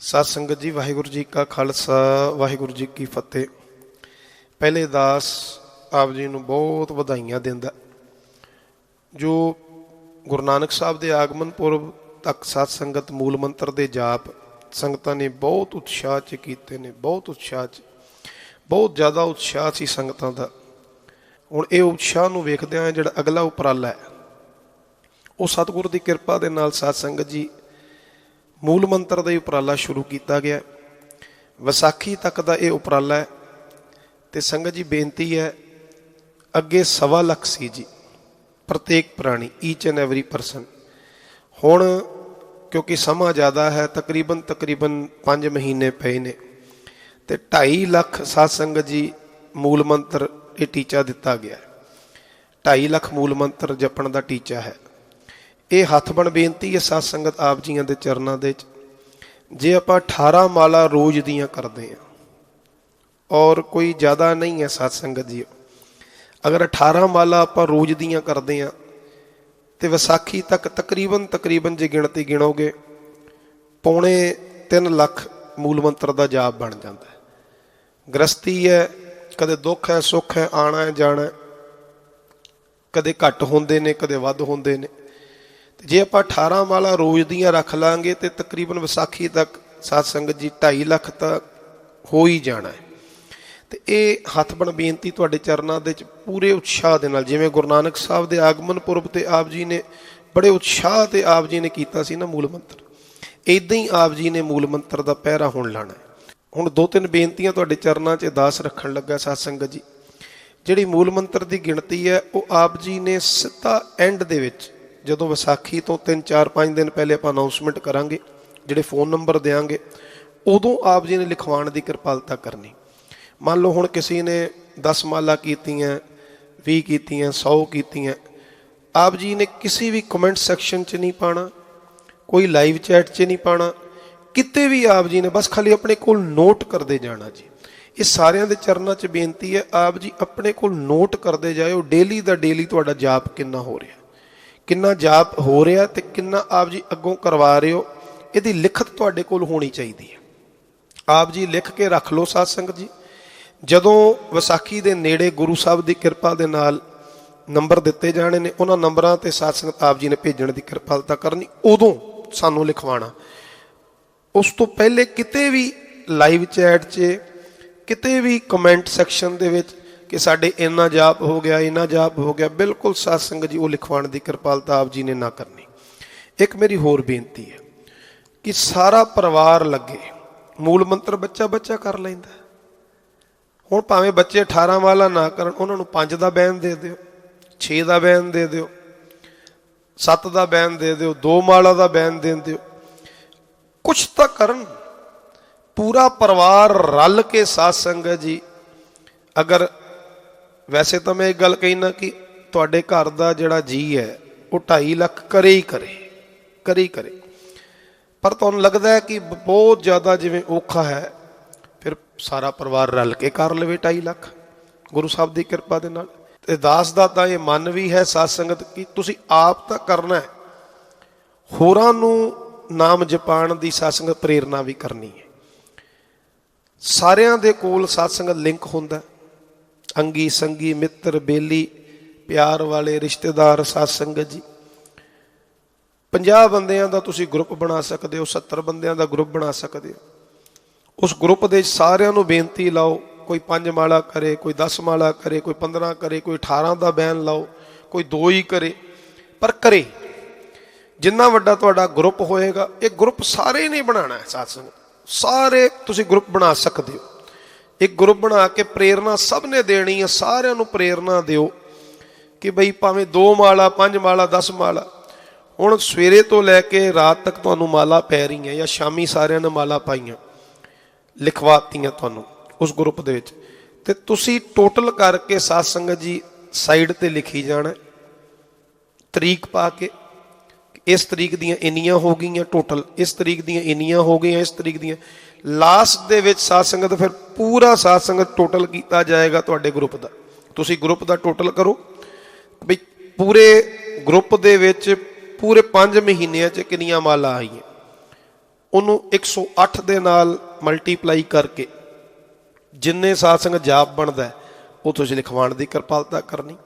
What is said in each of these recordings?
ਸਤ ਸੰਗਤ ਜੀ, ਵਾਹਿਗੁਰੂ ਜੀ ਕਾ ਖਾਲਸਾ, ਵਾਹਿਗੁਰੂ ਜੀ ਕੀ ਫਤਿਹ। ਪਹਿਲੇ ਦਾਸ ਆਪ ਜੀ ਨੂੰ ਬਹੁਤ ਵਧਾਈਆਂ ਦਿੰਦਾ। ਜੋ ਗੁਰੂ ਨਾਨਕ ਸਾਹਿਬ ਦੇ ਆਗਮਨ ਪੁਰਬ ਤੱਕ ਸਤ ਸੰਗਤ ਮੂਲ ਮੰਤਰ ਦੇ ਜਾਪ, ਸੰਗਤਾਂ ਨੇ ਬਹੁਤ ਉਤਸ਼ਾਹ ਚ ਕੀਤੇ ਨੇ, ਬਹੁਤ ਉਤਸ਼ਾਹ ਚ। ਬਹੁਤ ਜ਼ਿਆਦਾ ਉਤਸ਼ਾਹ ਸੀ ਸੰਗਤਾਂ ਦਾ। ਹੁਣ ਇਹ ਉਤਸ਼ਾਹ ਨੂੰ ਵੇਖਦੇ ਆ ਜਿਹੜਾ ਅਗਲਾ ਉਪਰਾਲਾ ਹੈ, ਉਹ ਸਤਿਗੁਰ ਦੀ ਕਿਰਪਾ ਦੇ ਨਾਲ ਸਾਧ ਸੰਗਤ ਜੀ ਮੂਲ ਮੰਤਰ ਦਾ ਹੀ ਉਪਰਾਲਾ ਸ਼ੁਰੂ ਕੀਤਾ ਗਿਆ ਵਿਸਾਖੀ ਤੱਕ ਦਾ ਇਹ ਉਪਰਾਲਾ ਹੈ ਤੇ ਸੰਗਤ ਜੀ, ਬੇਨਤੀ ਹੈ, ਅੱਗੇ ਸਵਾ ਲੱਖ ਸੀ ਜੀ, ਪ੍ਰਤੇਕ ਪ੍ਰਾਣੀ ਈਚ ਐਂਡ ਐਵਰੀ ਪਰਸਨ ਹੁਣ ਕਿਉਂਕਿ ਸਮਾਂ ਜ਼ਿਆਦਾ ਹੈ, ਤਕਰੀਬਨ ਤਕਰੀਬਨ 5 ਮਹੀਨੇ ਪਏ ਨੇ ਤੇ 2.5 ਲੱਖ ਸਾਧ ਸੰਗਤ ਜੀ ਮੂਲ ਮੰਤਰ ਇਹ ਟੀਚਾ ਦਿੱਤਾ ਗਿਆ ਹੈ। 2.5 ਲੱਖ ਮੂਲ ਮੰਤਰ ਜਪਣ ਦਾ ਟੀਚਾ ਹੈ। ਇਹ ਹੱਥ ਬਣ ਬੇਨਤੀ ਹੈ ਸਾਧ ਸੰਗਤ ਆਪ ਜੀਆਂ ਦੇ ਚਰਨਾਂ ਦੇ ਵਿੱਚ। ਜੇ ਆਪਾਂ 18 ਮਾਲਾ ਰੋਜ਼ ਦੀਆਂ ਕਰਦੇ ਹਾਂ, ਔਰ ਕੋਈ ਜ਼ਿਆਦਾ ਨਹੀਂ ਹੈ ਸਾਧ ਸੰਗਤ ਜੀ। ਅਗਰ 18 ਮਾਲਾ ਆਪਾਂ ਰੋਜ਼ ਦੀਆਂ ਕਰਦੇ ਹਾਂ, ਤੇ ਵਿਸਾਖੀ ਤੱਕ ਤਕਰੀਬਨ ਤਕਰੀਬਨ ਜੇ ਗਿਣਤੀ ਗਿਣੋਗੇ, ਪੌਣੇ 3 ਲੱਖ ਮੂਲ ਮੰਤਰ ਦਾ ਜਾਪ ਬਣ ਜਾਂਦਾ ਹੈ। ਗ੍ਰਸਤੀ ਹੈ, ਕਦੇ ਦੁੱਖ ਹੈ, ਸੁੱਖ ਹੈ ਆਣਾ ਹੈ, ਜਾਣਾ ਕਦੇ ਘੱਟ ਹੁੰਦੇ ਨੇ, ਕਦੇ ਵੱਧ ਹੁੰਦੇ ਨੇ। ਜੇ ਆਪਾਂ 18 ਮਾਲਾ ਰੋਜ਼ ਦੀਆਂ ਰੱਖ ਲਾਂਗੇ ਤੇ ਤਕਰੀਬਨ ਵਿਸਾਖੀ ਤੱਕ ਸਾਧ ਸੰਗਤ ਜੀ 2.5 ਲੱਖ ਤਾਂ ਹੋ ਹੀ ਜਾਣਾ ਹੈ। ਤੇ ਇਹ ਹੱਥ ਬਣ ਬੇਨਤੀ ਤੁਹਾਡੇ ਚਰਨਾਂ ਦੇ ਵਿੱਚ ਪੂਰੇ ਉਤਸ਼ਾਹ ਦੇ ਨਾਲ, ਜਿਵੇਂ ਗੁਰੂ ਨਾਨਕ ਸਾਹਿਬ ਦੇ ਆਗਮਨ ਪੁਰਬ ਤੇ ਆਪ ਜੀ ਨੇ ਬੜੇ ਉਤਸ਼ਾਹ ਤੇ ਆਪ ਜੀ ਨੇ ਕੀਤਾ ਸੀ ਨਾ ਮੂਲ ਮੰਤਰ। ਇਦਾਂ ਹੀ ਆਪ ਜੀ ਨੇ ਮੂਲ ਮੰਤਰ ਦਾ ਪਹਿਰਾ ਹੁਣ ਲਾਣਾ ਹੁਣ ਦੋ ਤਿੰਨ ਬੇਨਤੀਆਂ ਤੁਹਾਡੇ ਚਰਨਾਂ 'ਚ ਦਾਸ ਰੱਖਣ ਲੱਗਾ ਸਾਧ ਸੰਗਤ ਜੀ। ਜਿਹੜੀ ਮੂਲ ਮੰਤਰ ਦੀ ਗਿਣਤੀ ਹੈ, ਉਹ ਆਪ ਜੀ ਨੇ ਸਿੱਧਾ ਐਂਡ ਦੇ ਵਿੱਚ ਜਦੋਂ ਵਿਸਾਖੀ ਤੋਂ 3 4 5 ਦਿਨ ਪਹਿਲੇ ਆਪਾਂ ਅਨਾਉਂਸਮੈਂਟ ਕਰਾਂਗੇ, ਜਿਹੜੇ ਫੋਨ ਨੰਬਰ ਦੇਾਂਗੇ ਉਦੋਂ ਆਪ ਜੀ ਨੇ ਲਿਖਵਾਉਣ ਦੀ ਕਿਰਪਾਲਤਾ ਕਰਨੀ। ਮੰਨ ਲਓ ਹੁਣ ਕਿਸੇ ਨੇ 10 ਮਾਲਾ ਕੀਤੀਆਂ 20 ਕੀਤੀਆਂ 100 ਕੀਤੀਆਂ, ਆਪ ਜੀ ਨੇ ਕਿਸੇ ਵੀ ਕਮੈਂਟ ਸੈਕਸ਼ਨ 'ਚ ਨਹੀਂ ਪਾਣਾ ਕੋਈ ਲਾਈਵ ਚੈਟ 'ਚ ਨਹੀਂ ਪਾਣਾ ਕਿਤੇ ਵੀ ਆਪ ਜੀ ਨੇ, ਬਸ ਖਾਲੀ ਆਪਣੇ ਕੋਲ ਨੋਟ ਕਰਦੇ ਜਾਣਾ ਜੀ। ਇਹ ਸਾਰਿਆਂ ਦੇ ਚਰਨਾਂ 'ਚ ਬੇਨਤੀ ਹੈ, ਆਪ ਜੀ ਆਪਣੇ ਕੋਲ ਨੋਟ ਕਰਦੇ ਜਾਇਓ ਡੇਲੀ ਦਾ ਡੇਲੀ ਤੁਹਾਡਾ ਜਾਪ ਕਿੰਨਾ ਹੋ ਰਿਹਾ। ਕਿੰਨਾ ਜਾਪ ਹੋ ਰਿਹਾ ਤੇ ਕਿੰਨਾ ਆਪ ਜੀ ਅੱਗੋਂ ਕਰਵਾ ਰਹੇ ਹੋ, ਇਹਦੀ ਲਿਖਤ ਤੁਹਾਡੇ ਕੋਲ ਹੋਣੀ ਚਾਹੀਦੀ ਹੈ। ਆਪ ਜੀ ਲਿਖ ਕੇ ਰੱਖ ਲਓ ਸਾਧ ਸੰਗਤ ਜੀ। ਜਦੋਂ ਵਿਸਾਖੀ ਦੇ ਨੇੜੇ ਗੁਰੂ ਸਾਹਿਬ ਦੀ ਕਿਰਪਾ ਦੇ ਨਾਲ ਨੰਬਰ ਦਿੱਤੇ ਜਾਣੇ ਨੇ, ਉਹਨਾਂ ਨੰਬਰਾਂ ਤੇ ਸਾਧ ਸੰਗਤ ਆਪ ਜੀ ਨੇ ਭੇਜਣ ਦੀ ਕਿਰਪਾਲਤਾ ਕਰਨੀ, ਉਦੋਂ ਸਾਨੂੰ ਲਿਖਵਾਣਾ ਉਸ ਤੋਂ ਪਹਿਲੇ ਕਿਤੇ ਵੀ ਲਾਈਵ ਚੈਟ 'ਚ, ਕਿਤੇ ਵੀ ਕਮੈਂਟ ਸੈਕਸ਼ਨ ਦੇ ਵਿੱਚ ਕਿ ਸਾਡੇ ਇੰਨਾ ਜਾਪ ਹੋ ਗਿਆ, ਇੰਨਾ ਜਾਪ ਹੋ ਗਿਆ। ਬਿਲਕੁਲ ਸਾਧ ਸੰਗਤ ਜੀ, ਉਹ ਲਿਖਵਾਉਣ ਦੀ ਕਿਰਪਾਲਤਾ ਆਪ ਜੀ ਨੇ ਨਾ ਕਰਨੀ। ਇੱਕ ਮੇਰੀ ਹੋਰ ਬੇਨਤੀ ਹੈ ਕਿ ਸਾਰਾ ਪਰਿਵਾਰ ਲੱਗੇ, ਮੂਲ ਮੰਤਰ ਬੱਚਾ ਬੱਚਾ ਕਰ ਲੈਂਦਾ ਹੁਣ ਭਾਵੇਂ ਬੱਚੇ 18 ਵਾਲਾ ਨਾ ਕਰਨ, ਉਹਨਾਂ ਨੂੰ 5 ਦਾ ਬੈਨ ਦੇ ਦਿਓ 6 ਦਾ ਬੈਨ ਦੇ ਦਿਓ 7 ਦਾ ਬੈਨ ਦੇ ਦਿਓ 2 ਮਾਲਾ ਦਾ ਬੈਨ ਦੇ ਦਿਓ। ਕੁਛ ਤਾਂ ਕਰਨ। ਪੂਰਾ ਪਰਿਵਾਰ ਰਲ ਕੇ ਸਾਧ ਸੰਗਤ ਜੀ, ਅਗਰ ਵੈਸੇ ਤਾਂ ਮੈਂ ਇੱਕ ਗੱਲ ਕਹਿਣਾ ਕਿ ਤੁਹਾਡੇ ਘਰ ਦਾ ਜਿਹੜਾ ਜੀ ਹੈ, ਉਹ 2.5 ਲੱਖ ਕਰੇ ਹੀ ਕਰੇ ਕਰੇ ਹੀ ਕਰੇ। ਪਰ ਤੁਹਾਨੂੰ ਲੱਗਦਾ ਹੈ ਕਿ ਬਹੁਤ ਜ਼ਿਆਦਾ ਜਿਵੇਂ ਔਖਾ ਹੈ, ਫਿਰ ਸਾਰਾ ਪਰਿਵਾਰ ਰਲ ਕੇ ਕਰ ਲਵੇ 2.5 ਲੱਖ। ਗੁਰੂ ਸਾਹਿਬ ਦੀ ਕਿਰਪਾ ਦੇ ਨਾਲ। ਤੇ ਦਾਸ ਦਾ ਤਾਂ ਇਹ ਮਨ ਵੀ ਹੈ ਸਾਧ ਸੰਗਤ ਕਿ ਤੁਸੀਂ ਆਪ ਤਾਂ ਕਰਨਾ ਹੈ। ਹੋਰਾਂ ਨੂੰ ਨਾਮ ਜਪਾਣ ਦੀ ਸਾਧ ਸੰਗਤ ਪ੍ਰੇਰਣਾ ਵੀ ਕਰਨੀ ਹੈ। ਸਾਰਿਆਂ ਦੇ ਕੋਲ ਸਾਧ ਸੰਗਤ ਲਿੰਕ ਹੁੰਦਾ ਅੰਗੀ ਸੰਗੀ ਮਿੱਤਰ ਬੇਲੀ, ਪਿਆਰ ਵਾਲੇ ਰਿਸ਼ਤੇਦਾਰ, ਸਾਧ ਸੰਗਤ ਜੀ। 50 ਬੰਦਿਆਂ ਦਾ ਤੁਸੀਂ ਗਰੁੱਪ ਬਣਾ ਸਕਦੇ ਹੋ 70 ਬੰਦਿਆਂ ਦਾ ਗਰੁੱਪ ਬਣਾ ਸਕਦੇ ਹੋ। ਉਸ ਗਰੁੱਪ ਦੇ ਸਾਰਿਆਂ ਨੂੰ ਬੇਨਤੀ ਲਾਓ, ਕੋਈ 5 ਮਾਲਾ ਕਰੇ, ਕੋਈ 10 ਮਾਲਾ ਕਰੇ, ਕੋਈ 15 ਕਰੇ, ਕੋਈ 18 ਦਾ ਬੈਨ ਲਾਓ, ਕੋਈ 2 ਹੀ ਕਰੇ, ਪਰ ਕਰੇ। ਜਿੰਨਾ ਵੱਡਾ ਤੁਹਾਡਾ ਗਰੁੱਪ ਹੋਏਗਾ, ਇਹ ਗਰੁੱਪ ਸਾਰੇ ਨੇ ਬਣਾਉਣਾ ਹੈ, ਸਾਧ ਸੰਗਤ। ਸਾਰੇ ਤੁਸੀਂ ਗਰੁੱਪ ਬਣਾ ਸਕਦੇ ਹੋ। ਇੱਕ ਗਰੁੱਪ ਬਣਾ ਕੇ ਪ੍ਰੇਰਣਾ ਸਭ ਨੇ ਦੇਣੀ ਹੈ ਸਾਰਿਆਂ ਨੂੰ ਪ੍ਰੇਰਣਾ ਦਿਓ ਕਿ ਬਈ ਭਾਵੇਂ 2 ਮਾਲਾ 5 ਮਾਲਾ 10 ਮਾਲਾ, ਹੁਣ ਸਵੇਰੇ ਤੋਂ ਲੈ ਕੇ ਰਾਤ ਤੱਕ ਤੁਹਾਨੂੰ ਮਾਲਾ ਪੈ ਰਹੀਆਂ ਜਾਂ ਸ਼ਾਮੀ ਸਾਰਿਆਂ ਨੇ ਮਾਲਾ ਪਾਈਆਂ, ਲਿਖਵਾਤੀਆਂ ਤੁਹਾਨੂੰ ਉਸ ਗਰੁੱਪ ਦੇ ਵਿੱਚ। ਤੇ ਤੁਸੀਂ ਟੋਟਲ ਕਰਕੇ ਸਾਧ ਸੰਗਤ ਜੀ ਸਾਈਡ ਤੇ ਲਿਖੀ ਜਾਣਾ, ਤਰੀਕ ਪਾ ਕੇ, ਇਸ ਤਰੀਕ ਦੀਆਂ ਇੰਨੀਆਂ ਹੋ ਗਈਆਂ ਟੋਟਲ, ਇਸ ਤਰੀਕ ਦੀਆਂ ਇੰਨੀਆਂ ਹੋ ਗਈਆਂ, ਇਸ ਤਰੀਕ ਦੀਆਂ। ਲਾਸਟ ਦੇ ਵਿੱਚ ਸਾਧ ਸੰਗਤ ਫਿਰ ਪੂਰਾ ਸਾਧ ਸੰਗਤ ਟੋਟਲ ਕੀਤਾ ਜਾਏਗਾ ਤੁਹਾਡੇ ਗਰੁੱਪ ਦਾ। ਤੁਸੀਂ ਗਰੁੱਪ ਦਾ ਟੋਟਲ ਕਰੋ। ਵੀ ਪੂਰੇ ਗਰੁੱਪ ਦੇ ਵਿੱਚ ਪੂਰੇ 5 ਮਹੀਨਿਆਂ 'ਚ ਕਿੰਨੀਆਂ ਮਾਲਾ ਆਈਆਂ। ਉਹਨੂੰ 108 ਦੇ ਨਾਲ ਮਲਟੀਪਲਾਈ ਕਰਕੇ ਜਿੰਨੇ ਸਾਧ ਸੰਗਤ ਜਾਪ ਬਣਦਾ ਉਹ ਤੁਸੀਂ ਲਿਖਵਾਉਣ ਦੀ ਕਿਰਪਾਲਤਾ ਕਰਨੀ।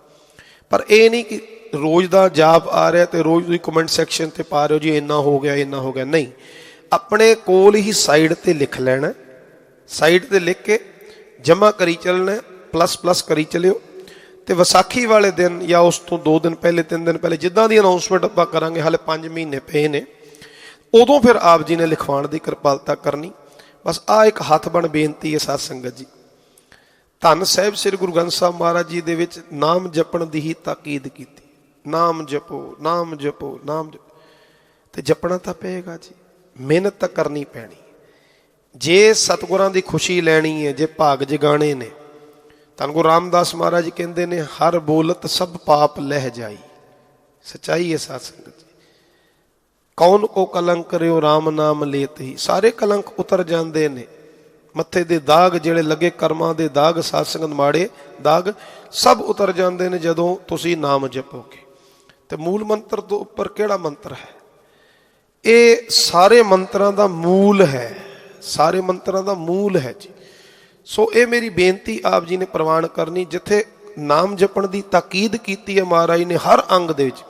ਪਰ ਇਹ ਨਹੀਂ ਕਿ ਰੋਜ਼ ਦਾ ਜਾਪ ਆ ਰਿਹਾ ਤੇ ਰੋਜ਼ ਤੁਸੀਂ ਕਮੈਂਟ ਸੈਕਸ਼ਨ ਤੇ ਪਾ ਰਹੇ ਹੋ ਜੀ, ਇੰਨਾ ਹੋ ਗਿਆ, ਇੰਨਾ ਹੋ ਗਿਆ। ਨਹੀਂ ਆਪਣੇ ਕੋਲ ਹੀ ਸਾਈਡ ਤੇ ਲਿਖ ਲੈਣਾ ਸਾਈਡ ਤੇ ਲਿਖ ਕੇ ਜਮਾ ਕਰੀ ਚੱਲਣਾ ਪਲੱਸ ਪਲੱਸ ਕਰੀ ਚੱਲਿਓ। ਤੇ ਵਿਸਾਖੀ ਵਾਲੇ ਦਿਨ ਜਾਂ ਉਸ ਤੋਂ 2 ਦਿਨ ਪਹਿਲੇ 3 ਦਿਨ ਪਹਿਲੇ ਜਿੱਦਾਂ ਦੀ ਅਨਾਉਂਸਮੈਂਟ ਆਪਾਂ ਕਰਾਂਗੇ, ਹਾਲੇ 5 ਮਹੀਨੇ ਪਏ ਨੇ, ਉਦੋਂ ਫਿਰ ਆਪ ਜੀ ਨੇ ਲਿਖਵਾਉਣ ਦੀ ਕਿਰਪਾਲਤਾ ਕਰਨੀ। ਬਸ ਆ ਇੱਕ ਹੱਥ ਬਣ ਬੇਨਤੀ ਹੈ ਸਾਧ ਸੰਗਤ ਜੀ। ਧੰਨ ਸਾਹਿਬ ਸ੍ਰੀ ਗੁਰੂ ਗ੍ਰੰਥ ਸਾਹਿਬ ਮਹਾਰਾਜ ਜੀ ਦੇ ਵਿੱਚ ਨਾਮ ਜਪਣ ਦੀ ਹੀ ਤਾਕੀਦ ਕੀਤੀ। ਨਾਮ ਜਪੋ ਨਾਮ ਜਪੋ ਨਾਮ ਜਪੋ। ਤੇ ਜਪਣਾ ਤਾਂ ਪਏਗਾ ਜੀ। ਮਿਹਨਤ ਤਾਂ ਕਰਨੀ ਪੈਣੀ। ਜੇ ਸਤਿਗੁਰਾਂ ਦੀ ਖੁਸ਼ੀ ਲੈਣੀ ਹੈ, ਜੇ ਭਾਗ ਜਗਾਣੇ ਨੇ ਧੰਨ ਗੁਰੂ ਰਾਮਦਾਸ ਮਹਾਰਾਜ ਕਹਿੰਦੇ ਨੇ, ਹਰ ਬੋਲਤ ਸਭ ਪਾਪ ਲਹਿ ਜਾਈ। ਸਚਾਈ ਹੈ ਸਾਧ ਸੰਗਤ ਜੀ। ਕੌਣ ਕੋ ਕਲੰਕ ਰਿਓ RAM ਨਾਮ ਲੇਤ ਹੀ। ਸਾਰੇ ਕਲੰਕ ਉਤਰ ਜਾਂਦੇ ਨੇ। ਮੱਥੇ ਦੇ ਦਾਗ ਜਿਹੜੇ ਲੱਗੇ, ਕਰਮਾਂ ਦੇ ਦਾਗ, ਸਾਧ ਸੰਗਤ ਮਾੜੇ ਦਾਗ, ਸਭ ਉਤਰ ਜਾਂਦੇ ਨੇ ਜਦੋਂ ਤੁਸੀਂ ਨਾਮ ਜਪੋਗੇ। ਤੇ ਮੂਲ ਮੰਤਰ ਤੋਂ ਉੱਪਰ ਕਿਹੜਾ ਮੰਤਰ ਹੈ? ਇਹ ਸਾਰੇ ਮੰਤਰਾਂ ਦਾ ਮੂਲ ਹੈ। ਸਾਰੇ ਮੰਤਰਾਂ ਦਾ ਮੂਲ ਹੈ ਜੀ। ਸੋ ਇਹ ਮੇਰੀ ਬੇਨਤੀ ਆਪ ਜੀ ਨੇ ਪ੍ਰਵਾਨ ਕਰਨੀ। ਜਿੱਥੇ ਨਾਮ ਜਪਣ ਦੀ ਤਾਕੀਦ ਕੀਤੀ ਹੈ ਮਹਾਰਾਜ ਨੇ ਹਰ ਅੰਗ ਦੇ ਵਿੱਚ,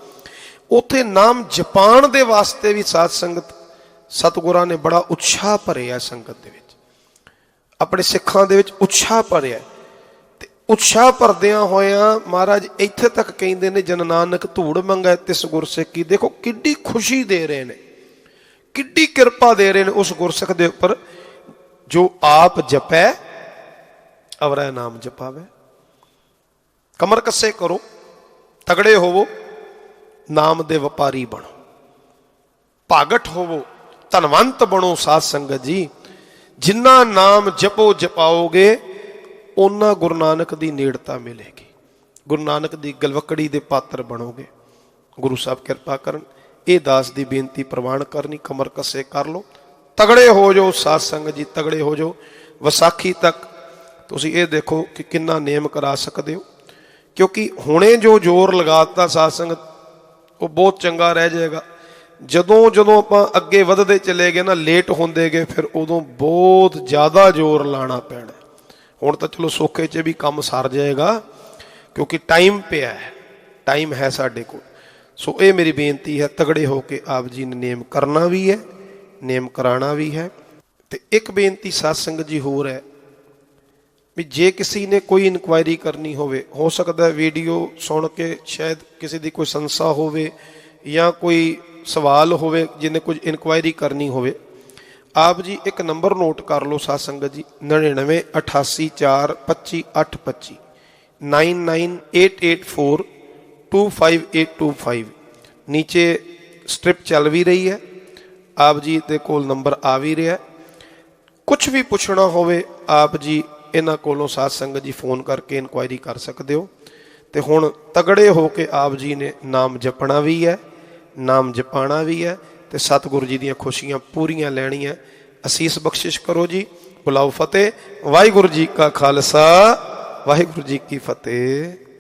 ਉਥੇ ਨਾਮ ਜਪਾਣ ਦੇ ਵਾਸਤੇ ਵੀ ਸਾਧ ਸੰਗਤ, ਸਤਿਗੁਰਾਂ ਨੇ ਬੜਾ ਉਤਸ਼ਾਹ ਭਰਿਆ ਸੰਗਤ ਦੇ ਵਿੱਚ। ਆਪਣੇ ਸਿੱਖਾਂ ਦੇ ਵਿੱਚ ਉਤਸ਼ਾਹ ਭਰਿਆ। ਤੇ ਉਤਸ਼ਾਹ ਭਰਦਿਆਂ ਹੋਇਆਂ ਮਹਾਰਾਜ ਇੱਥੇ ਤੱਕ ਕਹਿੰਦੇ ਨੇ, ਜਨ ਨਾਨਕ ਧੂੜ ਮੰਗੈ ਤਿਸ ਗੁਰਸਿੱਖੀ ਦੇਖੋ ਕਿੱਡੀ ਖੁਸ਼ੀ ਦੇ ਰਹੇ ਨੇ। ਕਿੱਡੀ ਕਿਰਪਾ ਦੇ ਰਹੇ ਨੇ ਉਸ ਗੁਰਸਿੱਖ ਦੇ ਉੱਪਰ, ਜੋ ਆਪ ਜਪੈ, ਅਵਰੈ ਨਾਮ ਜਪਾਵੇ। ਕਮਰ ਕੱਸੇ ਕਰੋ, ਤਗੜੇ ਹੋਵੋ, ਨਾਮ ਦੇ ਵਪਾਰੀ ਬਣੋ। ਭਾਗਟ ਹੋਵੋ, ਧਨਵੰਤ ਬਣੋ ਸਾਧ ਸੰਗਤ ਜੀ। ਜਿੰਨਾ ਨਾਮ ਜਪੋ ਜਪਾਓਗੇ ਉਹਨਾਂ ਗੁਰੂ ਨਾਨਕ ਦੀ ਨੇੜਤਾ ਮਿਲੇਗੀ। ਗੁਰੂ ਨਾਨਕ ਦੀ ਗਲਵਕੜੀ ਦੇ ਪਾਤਰ ਬਣੋਗੇ। ਗੁਰੂ ਸਾਹਿਬ ਕਿਰਪਾ ਕਰਨ। ਇਹ ਦਾਸ ਦੀ ਬੇਨਤੀ ਪ੍ਰਵਾਨ ਕਰਨੀ, ਕਮਰ ਕੱਸੇ ਕਰ ਲਓ। ਤਗੜੇ ਹੋ ਜਾਓ, ਸਾਧ ਸੰਗਤ ਜੀ, ਤਗੜੇ ਹੋ ਜਾਓ। ਵਿਸਾਖੀ ਤੱਕ ਤੁਸੀਂ ਇਹ ਦੇਖੋ ਕਿ ਕਿੰਨਾ ਨੇਮ ਕਰਾ ਸਕਦੇ ਹੋ। ਕਿਉਂਕਿ ਹੁਣੇ ਜੋ ਜ਼ੋਰ ਲਗਾਤਾ ਸਾਧ ਸੰਗਤ, ਉਹ ਬਹੁਤ ਚੰਗਾ ਰਹਿ ਜਾਏਗਾ। ਜਦੋਂ ਜਦੋਂ ਆਪਾਂ ਅੱਗੇ ਵਧਦੇ ਚਲੇ ਗਏ ਨਾ, ਲੇਟ ਹੁੰਦੇ ਗਏ, ਫਿਰ ਉਦੋਂ ਬਹੁਤ ਜ਼ਿਆਦਾ ਜ਼ੋਰ ਲਾਣਾ ਪੈਣਾ। ਹੁਣ ਤਾਂ ਚਲੋ ਸੋਖੇ 'ਚ ਵੀ ਕੰਮ ਸਰ ਜਾਏਗਾ, ਕਿਉਂਕਿ ਟਾਈਮ ਪਿਆ ਹੈ। ਟਾਈਮ ਹੈ ਸਾਡੇ ਕੋਲ। ਸੋ ਇਹ ਮੇਰੀ ਬੇਨਤੀ ਹੈ, ਤਗੜੇ ਹੋ ਕੇ ਆਪ ਜੀ ਨੇ ਨੇਮ ਕਰਨਾ ਵੀ ਹੈ, ਨੇਮ ਕਰਾਣਾ ਵੀ ਹੈ। ਤੇ ਇੱਕ ਬੇਨਤੀ ਸਾਧ ਸੰਗਤ ਜੀ ਹੋਰ ਹੈ ਵੀ ਜੇ ਕਿਸੇ ਨੇ ਕੋਈ ਇਨਕੁਆਇਰੀ ਕਰਨੀ ਹੋਵੇ, ਹੋ ਸਕਦਾ ਹੈ ਵੀਡੀਓ ਸੁਣ ਕੇ ਸ਼ਾਇਦ ਕਿਸੇ ਦੀ ਕੋਈ ਸੰਸਾ ਹੋਵੇ ਜਾਂ ਕੋਈ ਸਵਾਲ ਹੋਵੇ ਜਿਹਨੇ ਕੁਝ ਇਨਕੁਆਇਰੀ ਕਰਨੀ ਹੋਵੇ, ਆਪ ਜੀ ਇੱਕ ਨੰਬਰ ਨੋਟ ਕਰ ਲਓ ਸਾਧ ਸੰਗਤ ਜੀ 99 88 4 25 8 25 99884 25825 ਨੀਚੇ ਸਟ੍ਰਿਪ ਚੱਲ ਵੀ ਰਹੀ ਹੈ। ਆਪ ਜੀ ਦੇ ਕੋਲ ਨੰਬਰ ਆ ਵੀ ਰਿਹਾ ਕੁਝ ਵੀ ਪੁੱਛਣਾ ਹੋਵੇ, ਆਪ ਜੀ ਇਹਨਾਂ ਕੋਲੋਂ ਸਾਧ ਸੰਗਤ ਜੀ ਫੋਨ ਕਰਕੇ ਇਨਕੁਆਇਰੀ ਕਰ ਸਕਦੇ ਹੋ। ਤੇ ਹੁਣ ਤਗੜੇ ਹੋ ਕੇ ਆਪ ਜੀ ਨੇ ਨਾਮ ਜਪਣਾ ਵੀ ਹੈ, ਨਾਮ ਜਪਾਣਾ ਵੀ ਹੈ ਤੇ ਸਤਿਗੁਰੂ ਜੀ ਦੀਆਂ ਖੁਸ਼ੀਆਂ ਪੂਰੀਆਂ ਲੈਣੀਆਂ। ਅਸੀਸ ਬਖਸ਼ਿਸ਼ ਕਰੋ ਜੀ। ਬੁਲਾਓ ਫਤਿਹ। ਵਾਹਿਗੁਰੂ ਜੀ ਕਾ ਖਾਲਸਾ। ਵਾਹਿਗੁਰੂ ਜੀ ਕੀ ਫਤਿਹ।